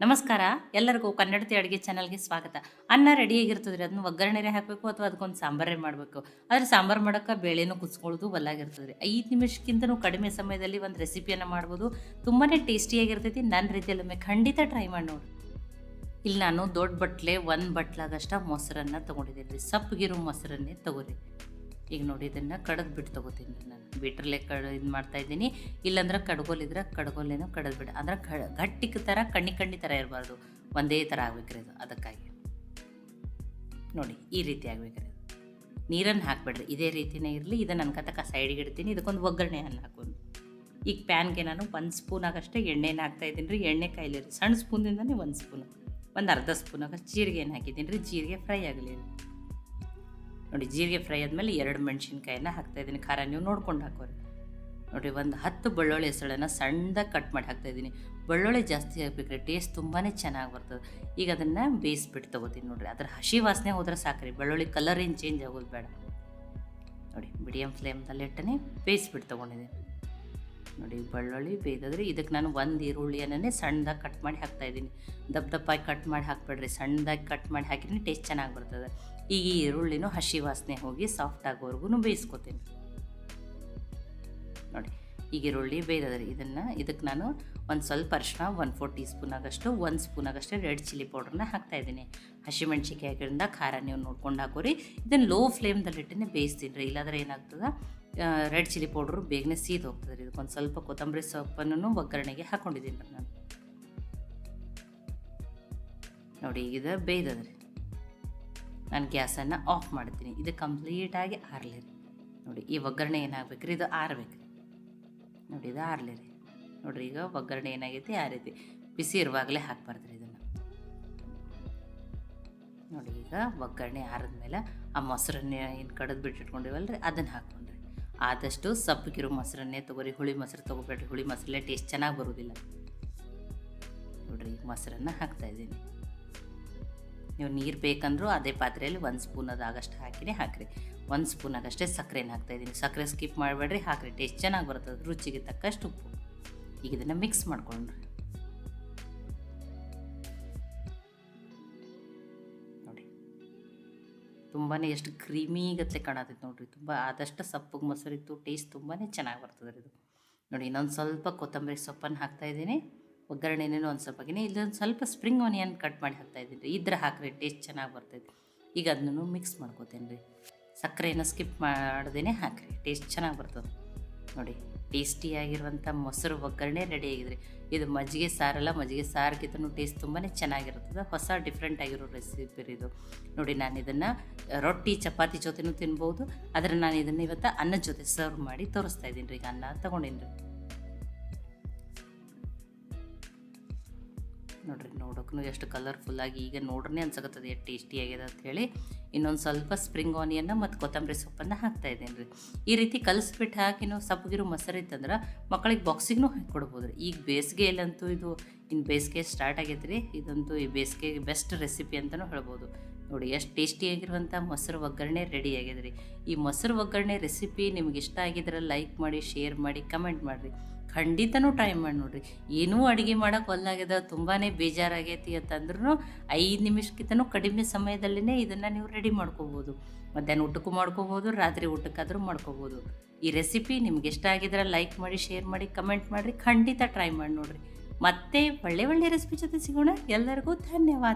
ನಮಸ್ಕಾರ. ಎಲ್ಲರಿಗೂ ಕನ್ನಡತಿ ಅಡುಗೆ ಚಾನಲ್ಗೆ ಸ್ವಾಗತ. ಅನ್ನ ರೆಡಿಯಾಗಿರ್ತದೆ ಅದನ್ನ ಒಗ್ಗರಣೆರೆ ಹಾಕಬೇಕು ಅಥವಾ ಅದಕ್ಕೊಂದು ಸಾಂಬಾರೇ ಮಾಡಬೇಕು. ಆದರೆ ಸಾಂಬಾರು ಮಾಡೋಕ್ಕೆ ಬೇಳೆನೂ ಕುಚ್ಕೊಳ್ಳೋದು ಬಲ್ಲಾಗಿರ್ತದೆ. ರೀ ಐದು ನಿಮಿಷಕ್ಕಿಂತನೂ ಕಡಿಮೆ ಸಮಯದಲ್ಲಿ ಒಂದು ರೆಸಿಪಿಯನ್ನು ಮಾಡ್ಬೋದು. ತುಂಬಾ ಟೇಸ್ಟಿಯಾಗಿರ್ತೈತಿ ನನ್ನ ರೀತಿಯಲ್ಲೊಮ್ಮೆ ಖಂಡಿತ ಟ್ರೈ ಮಾಡಿ ನೋಡಿ. ಇಲ್ಲಿ ನಾನು ದೊಡ್ಡ ಬಟ್ಲೆ, ಒಂದು ಬಟ್ಲಾಗಷ್ಟ ಮೊಸರನ್ನು ತೊಗೊಂಡಿದ್ದೀನಿ ರೀ. ಸಪ್ಪಗಿರೋ ಮೊಸರನ್ನೇ ತೊಗೊರಿ. ಈಗ ನೋಡಿ, ಇದನ್ನು ಕಡದು ಬಿಟ್ಟು ತಗೋತೀನಿ ನಾನು. ಬೀಟ್ರಲ್ಲೇ ಕಡ, ಇದು ಮಾಡ್ತಾ ಇದ್ದೀನಿ. ಇಲ್ಲಾಂದ್ರೆ ಕಡ್ಗೋಲಿದ್ರೆ ಕಡ್ಗೋಲೇನೋ ಕಡದು ಬಿಡ. ಅಂದ್ರೆ ಕ, ಗಟ್ಟಿಗೆ ಥರ ಕಣ್ಣಿ ಕಣ್ಣಿ ಥರ ಇರಬಾರ್ದು. ಒಂದೇ ಥರ ಆಗ್ಬೇಕ್ರಿ ಅದು, ಅದಕ್ಕಾಗಿ. ನೋಡಿ, ಈ ರೀತಿ ಆಗ್ಬೇಕ್ರಿ ನೀರನ್ನು ಹಾಕ್ಬೇಡ್ರಿ. ಇದೇ ರೀತಿನೇ ಇರಲಿ. ಇದನ್ನು ಕತಕ ಸೈಡಿಗೆ ಇಡ್ತೀನಿ. ಇದಕ್ಕೊಂದು ಒಗ್ಗರಣೆ ಅನ್ನ ಹಾಕೊಂಡು ಈಗ ಪ್ಯಾನ್ಗೆ ನಾನು ಒಂದು ಸ್ಪೂನ್ ಆಗಷ್ಟೇ ಎಣ್ಣೆನ ಹಾಕ್ತಾ ಇದ್ದೀನಿ ರೀ. ಎಣ್ಣೆ ಕಾಯಿಲೆ ರೀ ಸಣ್ಣ ಸ್ಪೂನಿಂದನೇ ಒಂದು ಸ್ಪೂನು. ಒಂದು ಅರ್ಧ ಸ್ಪೂನ್ ಆಗ ಜೀರಿಗೆ ಏನು ಹಾಕಿದ್ದೀನಿ ರೀ. ಜೀರಿಗೆ ಫ್ರೈ ಆಗಲಿ ನೋಡಿ, ಜೀರಿಗೆ ಫ್ರೈ ಆದಮೇಲೆ ಎರಡು ಮೆಣಸಿನ್ಕಾಯಿನ ಹಾಕ್ತಾಯಿದ್ದೀನಿ ಖಾರ ನೀವು ನೋಡ್ಕೊಂಡು ಹಾಕೋರಿ. ನೋಡಿ, ಒಂದು ಹತ್ತು ಬೆಳ್ಳುಳ್ಳಿ ಹೆಸಳನ್ನು ಸಣ್ಣದಾಗಿ ಕಟ್ ಮಾಡಿ ಹಾಕ್ತಾಯಿದ್ದೀನಿ ಬೆಳ್ಳುಳ್ಳಿ ಜಾಸ್ತಿ ಹಾಕ್ಬೇಕ್ರಿ ಟೇಸ್ಟ್ ತುಂಬಾ ಚೆನ್ನಾಗಿ ಬರ್ತದೆ. ಈಗ ಅದನ್ನು ಬೇಯಿಸ್ಬಿಟ್ಟು ತೊಗೋತೀನಿ ನೋಡಿರಿ. ಅದ್ರ ಹಸಿ ವಾಸನೆ ಹೋದ್ರೆ ಸಾಕ್ರಿ. ಬೆಳ್ಳುಳ್ಳಿ ಕಲರ್ ಏನು ಚೇಂಜ್ ಆಗೋದು ಬೇಡ. ನೋಡಿ ಮೀಡಿಯಮ್ ಫ್ಲೇಮ್ದಲ್ಲಿ ಇಟ್ಟನೆ ಬೇಯಿಸ್ಬಿಟ್ಟು ತೊಗೊಂಡಿದ್ದೀನಿ. ನೋಡಿ, ಬೆಳ್ಳುಳ್ಳಿ ಬೇಯ್ದದ್ರಿ ಇದಕ್ಕೆ ನಾನು ಒಂದು ಈರುಳ್ಳಿಯನ್ನೇ ಸಣ್ಣದಾಗಿ ಕಟ್ ಮಾಡಿ ಹಾಕ್ತಾಯಿದ್ದೀನಿ ದಪ್ಪ ದಪ್ಪಾಗಿ ಕಟ್ ಮಾಡಿ ಹಾಕ್ಬೇಡ್ರಿ, ಸಣ್ಣದಾಗಿ ಕಟ್ ಮಾಡಿ ಹಾಕಿದ್ರೆ ಟೇಸ್ಟ್ ಚೆನ್ನಾಗಿ ಬರ್ತದೆ. ಈಗ ಈ ಈರುಳ್ಳಿನೂ ಹಸಿ ವಾಸನೆ ಹೋಗಿ ಸಾಫ್ಟ್ ಆಗೋವರೆಗೂ ಬೇಯಿಸ್ಕೊತೀನಿ. ನೋಡಿ, ಈಗ ಈರುಳ್ಳಿ ಬೇಯ್ದದ್ರಿ ಇದನ್ನು ಇದಕ್ಕೆ ನಾನು ಒಂದು ಸ್ವಲ್ಪ ಅರಿಶಿನ ಒನ್ ಫೋರ್ ಟೀ ಸ್ಪೂನಾಗಷ್ಟು ಒಂದು ಸ್ಪೂನ್ ಆಗಷ್ಟು ರೆಡ್ ಚಿಲ್ಲಿ ಪೌಡ್ರನ್ನ ಹಾಕ್ತಾಯಿದ್ದೀನಿ ಹಸಿಮೆಣ್ಸಿಕಾಯಿ ಹಾಕಿದ್ರಿಂದ ಖಾರ ನೀವು ನೋಡ್ಕೊಂಡು ಹಾಕೋರಿ. ಇದನ್ನು ಲೋ ಫ್ಲೇಮ್ದಲ್ಲಿ ಇಟ್ಟೇ ಬೇಯಿಸ್ತೀನಿ ರೀ, ಇಲ್ಲಾದ್ರೆ ಏನಾಗ್ತದೆ? ರೆಡ್ ಚಿಲ್ಲಿ ಪೌಡ್ರು ಬೇಗನೆ ಸೀದ್ ಹೋಗ್ತದೆ ರೀ. ಇದಕ್ಕೊಂದು ಸ್ವಲ್ಪ ಕೊತ್ತಂಬರಿ ಸೊಪ್ಪನ್ನು ಒಗ್ಗರಣೆಗೆ ಹಾಕ್ಕೊಂಡಿದ್ದೀನಿ ರೀ ನಾನು. ನೋಡಿ, ಈಗ ಇದು ರೀ. ನಾನು ಗ್ಯಾಸನ್ನು ಆಫ್ ಮಾಡ್ತೀನಿ. ಇದು ಕಂಪ್ಲೀಟಾಗಿ ಆರಲಿ ರೀ. ನೋಡಿ, ಈ ಒಗ್ಗರಣೆ ಏನಾಗಬೇಕು ರೀ ಇದು ಆರ್ಬೇಕು ನೋಡಿ, ಇದು ಆರಲಿ ರೀ. ನೋಡಿರಿ, ಈಗ ಒಗ್ಗರಣೆ ಏನಾಗೈತಿ? ಆ ರೀತಿ. ಬಿಸಿ ಇರುವಾಗಲೇ ಹಾಕ್ಬಾರ್ದು ರೀ ಇದನ್ನು. ನೋಡಿ, ಈಗ ಒಗ್ಗರಣೆ ಆರಿದ್ಮೇಲೆ ಆ ಮೊಸರನ್ನ ಏನು ಕಡದು ಬಿಟ್ಟಿಟ್ಕೊಂಡಿವಲ್ಲ ರೀ ಅದನ್ನು ಹಾಕ್ಕೊಂಡ್ರಿ. ಆದಷ್ಟು ಸಪ್ಪಗಿರೋ ಮೊಸರನ್ನೇ ತೊಗೊರಿ, ಹುಳಿ ಮೊಸರು ತೊಗೊಬೇಡ್ರಿ. ಹುಳಿ ಮೊಸರಲ್ಲೇ ಟೇಸ್ಟ್ ಚೆನ್ನಾಗಿ ಬರೋದಿಲ್ಲ. ನೋಡಿರಿ, ಮೊಸರನ್ನು ಹಾಕ್ತಾಯಿದ್ದೀನಿ ನೀವು ನೀರು ಬೇಕಂದ್ರೂ ಅದೇ ಪಾತ್ರೆಯಲ್ಲಿ ಒಂದು ಸ್ಪೂನ್ ಅದಾಗಷ್ಟು ಹಾಕಿನೇ ಹಾಕಿರಿ ಒಂದು ಸ್ಪೂನಾಗಷ್ಟೇ ಸಕ್ಕರೆನ ಹಾಕ್ತಾಯಿದ್ದೀನಿ ಸಕ್ಕರೆ ಸ್ಕಿಪ್ ಮಾಡಬೇಡ್ರಿ, ಹಾಕಿರಿ. ಟೇಸ್ಟ್ ಚೆನ್ನಾಗಿ ಬರ್ತದೆ, ರುಚಿಗೆ ತಕ್ಕಷ್ಟು ಉಪ್ಪು. ಈಗ ಇದನ್ನು ಮಿಕ್ಸ್ ಮಾಡ್ಕೊಂಡ್ರಿ. ತುಂಬಾ ಎಷ್ಟು ಕ್ರೀಮಿಗತ್ಲೆ ಕಾಣತೈತೆ ನೋಡಿರಿ. ತುಂಬ ಆದಷ್ಟು ಸಪ್ಪಗೆ ಮೊಸರಿತ್ತು ಟೇಸ್ಟ್ ತುಂಬಾ ಚೆನ್ನಾಗಿ ಬರ್ತದೆ ರೀ ಇದು. ನೋಡಿ, ಇನ್ನೊಂದು ಸ್ವಲ್ಪ ಕೊತ್ತಂಬರಿ ಸೊಪ್ಪನ್ನು ಹಾಕ್ತಾಯಿದ್ದೀನಿ ಒಗ್ಗರಣೆನೇನು ಒಂದು ಸ್ವಲ್ಪ ಹಾಕಿನಿ. ಇಲ್ಲೊಂದು ಸ್ವಲ್ಪ ಸ್ಪ್ರಿಂಗ್ ಆನಿಯನ್ ಕಟ್ ಮಾಡಿ ಹಾಕ್ತಾಯಿದ್ದೀನಿ ರೀ. ಇದ್ರೆ ಹಾಕ್ರಿ ಟೇಸ್ಟ್ ಚೆನ್ನಾಗಿ ಬರ್ತೈತೆ. ಈಗ ಅದನ್ನು ಮಿಕ್ಸ್ ಮಾಡ್ಕೋತೀನಿ ರೀ ಸಕ್ಕರೆನ ಸ್ಕಿಪ್ ಮಾಡ್ದೇ ಹಾಕ್ರಿ. ಟೇಸ್ಟ್ ಚೆನ್ನಾಗಿ ಬರ್ತದೆ. ನೋಡಿ. ಟೇಸ್ಟಿಯಾಗಿರುವಂಥ ಮೊಸರು ಒಗ್ಗರಣೆ ರೆಡಿ ಆಗಿದ್ರಿ. ಇದು ಮಜ್ಜಿಗೆ ಸಾರಲ್ಲ ಮಜ್ಜಿಗೆ ಸಾರಿಗಿಂತನೂ ಟೇಸ್ಟ್ ತುಂಬಾ ಚೆನ್ನಾಗಿರ್ತದೆ. ಹೊಸ ಡಿಫ್ರೆಂಟ್ ಆಗಿರೋ ರೆಸಿಪಿ ಇದು. ನೋಡಿ, ನಾನು ಇದನ್ನು ರೊಟ್ಟಿ, ಚಪಾತಿ ಜೊತೆನೂ ತಿನ್ಬೋದು. ಆದರೆ ನಾನು ಇದನ್ನು ಇವತ್ತು ಅನ್ನದ ಜೊತೆ ಸರ್ವ್ ಮಾಡಿ ತೋರಿಸ್ತಾ ಇದ್ದೀನಿ. ರೀ ಈಗ ಅನ್ನ ತೊಗೊಂಡಿನಿ. ರೀ ನೋಡ್ರಿ ನೋಡೋಕ್ಕೂ ಎಷ್ಟು ಕಲರ್ಫುಲ್ಲಾಗಿ ಈಗ ನೋಡ್ರೇ ಅನ್ಸಕತ್ತದೆ ಎಷ್ಟು ಟೇಸ್ಟಿ ಆಗಿದೆ ಅಂತ ಹೇಳಿ. ಇನ್ನೊಂದು ಸ್ವಲ್ಪ ಸ್ಪ್ರಿಂಗ್ ಆನಿಯನ್ನ ಮತ್ತು ಕೊತ್ತಂಬರಿ ಸೊಪ್ಪನ್ನು ಹಾಕ್ತಾ ಇದ್ದೇನೆ ರೀ ಈ ರೀತಿ ಕಲಿಸ್ಬಿಟ್ಟು ಹಾಕಿ ನಾವು ಸಪ್ಪಗಿರೋ ಮೊಸರು ಇತ್ತಂದ್ರೆ ಮಕ್ಕಳಿಗೆ ಬಾಕ್ಸಿಗೂ ಹಾಕಿ ಕೊಡ್ಬೋದು ರೀ ಈಗ ಬೇಸಿಗೆಯಲ್ಲಂತೂ ಇದು ಇನ್ನು ಬೇಸಿಗೆ ಸ್ಟಾರ್ಟ್ ಆಗೈತೆ ರೀ ಇದಂತೂ ಈ ಬೇಸಿಗೆಗೆ ಬೆಸ್ಟ್ ರೆಸಿಪಿ ಅಂತಲೂ ಹೇಳ್ಬೋದು. ನೋಡಿ, ಎಷ್ಟು ಟೇಸ್ಟಿಯಾಗಿರುವಂಥ ಮೊಸರು ಒಗ್ಗರಣೆ ರೆಡಿ ಆಗಿದೆ ರೀ ಈ ಮೊಸರು ಒಗ್ಗರಣೆ ರೆಸಿಪಿ ನಿಮ್ಗೆ ಇಷ್ಟ ಆಗಿದ್ರೆ ಲೈಕ್ ಮಾಡಿ ಶೇರ್ ಮಾಡಿ ಕಮೆಂಟ್ ಮಾಡಿರಿ. ಖಂಡಿತನೂ ಟ್ರೈ ಮಾಡಿ ನೋಡಿರಿ. ಏನೂ ಅಡುಗೆ ಮಾಡೋಕೆ ಒಲ್ಲಾಗ್ಯದ ತುಂಬಾ ಬೇಜಾರಾಗೈತಿ ಅಂತಂದ್ರೂ ಐದು ನಿಮಿಷಕ್ಕಿಂತನೂ ಕಡಿಮೆ ಸಮಯದಲ್ಲೇ ಇದನ್ನು ನೀವು ರೆಡಿ ಮಾಡ್ಕೋಬೋದು. ಮಧ್ಯಾಹ್ನ ಊಟಕ್ಕೂ ಮಾಡ್ಕೋಬೋದು, ರಾತ್ರಿ ಊಟಕ್ಕಾದರೂ ಮಾಡ್ಕೋಬೋದು. ಈ ರೆಸಿಪಿ ನಿಮ್ಗೆ ಇಷ್ಟ ಆಗಿದ್ರೆ ಲೈಕ್ ಮಾಡಿ ಶೇರ್ ಮಾಡಿ ಕಮೆಂಟ್ ಮಾಡಿರಿ. ಖಂಡಿತ ಟ್ರೈ ಮಾಡಿ ನೋಡಿರಿ. ಮತ್ತೆ ಒಳ್ಳೆ ಒಳ್ಳೆ ರೆಸಿಪಿ ಜೊತೆ ಸಿಗೋಣ. ಎಲ್ಲರಿಗೂ ಧನ್ಯವಾದ.